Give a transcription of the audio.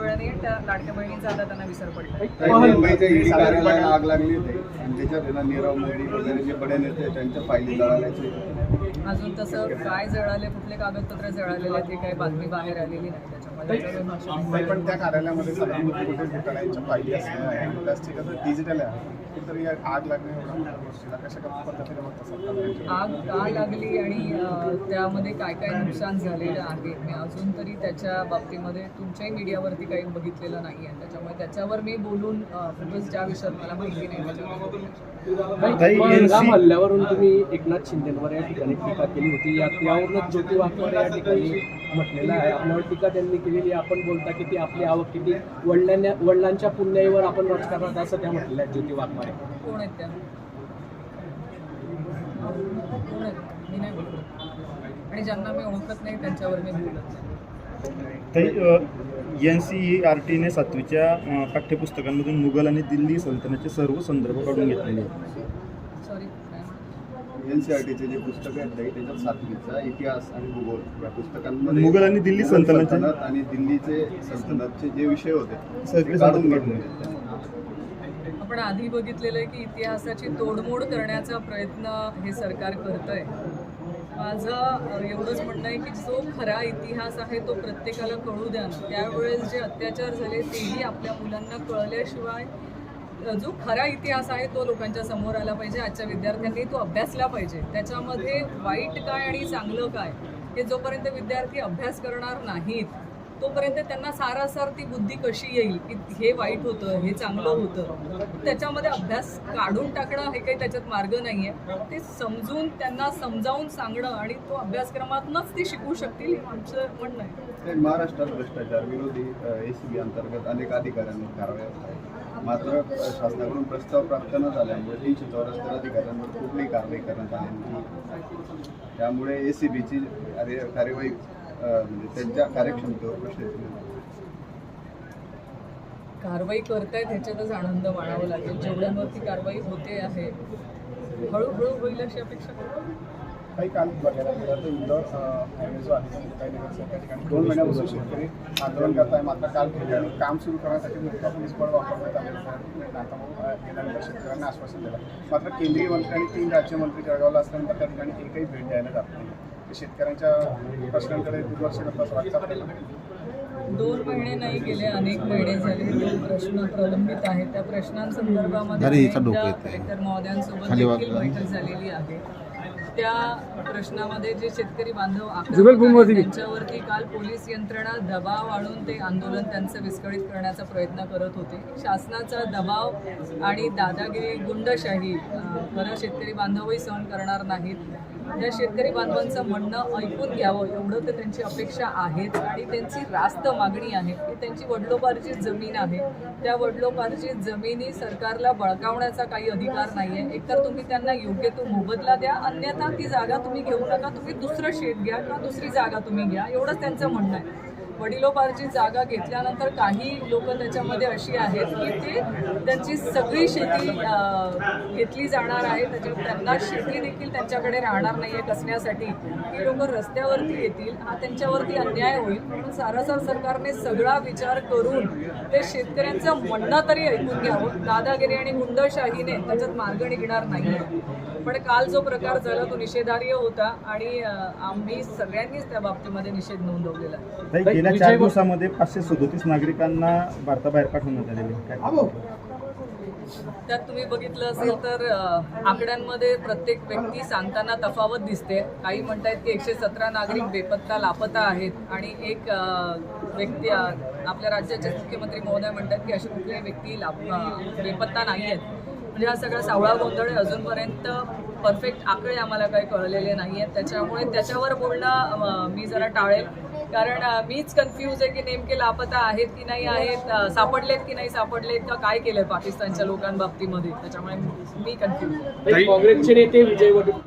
वेळाने त्या लाडक्या बहिणींचा आता त्यांना विसर पडला. काही मुंबईच्या ईडी कार्यालयाला आग लागली होती. आणि त्याच्यात नीरव मोदी वगैरे जे बडे नेते आहेत, त्यांच्या फायली जळाल्याचे अजून तसं काय जळाले कुठले कागदपत्र जळालेले ते काही बातमी बाहेर आलेली नाही त्याच्यामध्ये. पण त्या कार्यालयामध्ये घोटाळ्यांच्या डिजिटल आहे. आग का लागली आणि त्यामध्ये काय काय नुकसान झालेलं आहे? मी अजून तरी त्याच्या बाबतीमध्ये तुमच्याही मीडियावरती काही बघितलेलं नाही आहे त्याच्यामुळे त्याच्यावर मी बोलून खूपच ज्या विषयात मला माहिती नाही त्याच्यावर हल्ल्यावरून तुम्ही एकनाथ शिंदेवर या ठिकाणी टीका केली होती. या त्यावरूनच ज्योती वाघमारे या ठिकाणी म्हटलेलं आहे. आपल्यावर टीका त्यांनी केलेली आहे. आपण बोलता की ती आपली आवक किती वडिलांना वडिलांच्या पुण्याईवर आपण राजकारणात असं त्या म्हटलेल्या आहेत ज्योती वाघमारे. कोण आहेत त्या? कोण आहेत? मी नाही बोलत आणि ज्यांना मी ओळखत नाही त्यांच्यावर मी बोलत नाही. एन सी आर टीने सातवीच्या पाठ्यपुस्तकांमधून मुघल आणि दिल्ली सल्तनतचे सर्व संदर्भ काढून घेतलेले आहेत? एन सी आर टीचे जे पुस्तकं आहेत काही त्याच्यात सातवीचा इतिहास आणि भूगोल या पुस्तकांमध्ये मुघल आणि दिल्ली सल्तनत आणि दिल्लीचे सल्तनतचे जे विषय होते ते काढून घेतले आपण आधी बघितलेलं आहे की इतिहासाची तोडमोड करण्याचा प्रयत्न हे सरकार करतंय. माझं अ, एवढंच म्हणणं आहे की जो खरा इतिहास आहे तो प्रत्येकाला कळू द्या त्यावेळेस जे अत्याचार झाले तेही आपल्या मुलांना कळल्याशिवाय जो खरा इतिहास आहे तो लोकांच्या समोर आला पाहिजे. आजच्या विद्यार्थ्यांनी तो अभ्यासला पाहिजे. त्याच्यामध्ये वाईट काय आणि चांगलं काय हे जोपर्यंत विद्यार्थी अभ्यास करणार नाहीत तोपर्यंत त्यांना सारासार ती बुद्धी कशी येईल की हे वाईट होतं हे चांगलं होतं त्याच्यामध्ये अभ्यास काढून टाकणं हे काही त्याच्यात मार्ग नाही आहे ते समजून त्यांना समजावून सांगणं आणि तो अभ्यासक्रमातूनच ते शिकू शकतील हे आमचं म्हणणं आहे. महाराष्ट्रात भ्रष्टाचार विरोधी एसीबी अंतर्गत अनेक अधिकाऱ्यांनी कारवाया मात्र शासनाकडून प्रस्ताव प्राप्त न झाल्यामुळे तीनशे चौऱ्याहत्तर अधिकाऱ्यांवर कुठलीही कारवाई करण्यात आलेली त्यामुळे एसीबीची कार्यवाही म्हणजे त्यांच्या कार्यक्षमतेवर प्रश्न कारवाई करतायत ह्याच्यातच आनंद मानावा लागेल. जेवढ्यांवरती कारवाई होते आहे हळूहळू होईल अशी अपेक्षा करतो काही काल बघायला गेलं तर इंदोर हायवे जो आहे तो काही नगरसेवक त्या ठिकाणी दोन महिन्यापासून शेतकरी आंदोलन करत आहे मात्र काल ठिकाणी काम सुरू करण्यासाठी मोठा पोलीस बळ वापरण्यात गेल्यानंतर शेतकऱ्यांना आश्वासन दिलं. मात्र केंद्रीय मंत्री आणि तीन राज्यमंत्री जळगावला असल्यानंतर त्या ठिकाणी एकही भेट द्यायला जात नाही. शेतकऱ्यांच्या प्रश्नांकडे दुर्लक्ष करतात वाटतं दोन महिने नाही गेले अनेक महिने झाले. जे प्रश्न प्रलंबित आहेत. त्या प्रश्नांसंदर्भामध्ये. कलेक्टर महोदयांसोबत देखील. बैठक झालेली आहे. त्या प्रश्नामध्ये जे शेतकरी बांधव त्यांच्यावरती काल पोलीस यंत्रणा दबाव आणून ते आंदोलन त्यांचं विस्कळीत करण्याचा प्रयत्न करत होते. शासनाचा दबाव आणि दादागिरी गुंडशाही खरं शेतकरी बांधवही सहन करणार नाहीत. या शेतकरी बांधवांचं म्हणणं ऐकून घ्यावं. एवढं तर त्यांची अपेक्षा आहेच आणि त्यांची रास्त मागणी आहे. की त्यांची वडलोपार्जित जमीन आहे. त्या वडलोपार्जित जमिनी सरकारला बळकावण्याचा काही अधिकार नाही आहे एकतर तुम्ही त्यांना योग्य तो मोबदला द्या अन्यथा ती जागा तुम्ही घेऊ नका. तुम्ही दुसरं शेत घ्या किंवा दुसरी जागा तुम्ही घ्या. एवढंच त्यांचं म्हणणं आहे. वडिलोपार्जित जागा घेतल्यानंतर काही लोक त्याच्यामध्ये अशी आहेत की ते त्यांची सगळी शेती घेतली जाणार आहे. त्याच्या त्यांना शेती देखील त्यांच्याकडे राहणार नाही आहे कसण्यासाठी. ही लोक रस्त्यावरती येतील. हा त्यांच्यावरती अन्याय होईल. म्हणून सारासार सरकारने सगळा विचार करून ते शेतकऱ्यांचं म्हणणं तरी ऐकून घ्यावं. दादागिरी आणि गुंडशाहीने त्याच्यात मार्ग निघणार नाही पण काल जो प्रकार झाला तो निषेधार्ह होता आणि आम्ही सगळ्यांनीच त्या बाबतीमध्ये निषेध नोंदवलेला आहे. गेल्या चार दिवसामध्ये पाचशे सदोतीस नागरिकांना भारताबाहेर पाठवण्यात आलेले त्यात तुम्ही बघितलं असेल तर आकड्यांमध्ये प्रत्येक व्यक्ती सांगताना तफावत दिसते. काही म्हणतायत की एकशे सतरा नागरिक बेपत्ता लापता आहेत आणि एक व्यक्ती आपल्या राज्याचे मुख्यमंत्री महोदय म्हणतात की अशी कुठलीही व्यक्ती लाप बेपत्ता नाही आहेत म्हणजे हा सगळा सावळा गोंधळ आहे अजूनपर्यंत परफेक्ट आकडे आम्हाला काही कळलेले नाही आहेत त्याच्यामुळे त्याच्यावर बोलणं मी जरा टाळेल. कारण मीच कन्फ्यूज आहे की नेमके लापता आहेत की नाही आहेत सापडलेत की नाही सापडलेत का काय केलंय पाकिस्तानच्या लोकांबाबतीमध्ये. त्याच्यामुळे मी कन्फ्यूज काँग्रेसचे नेते विजय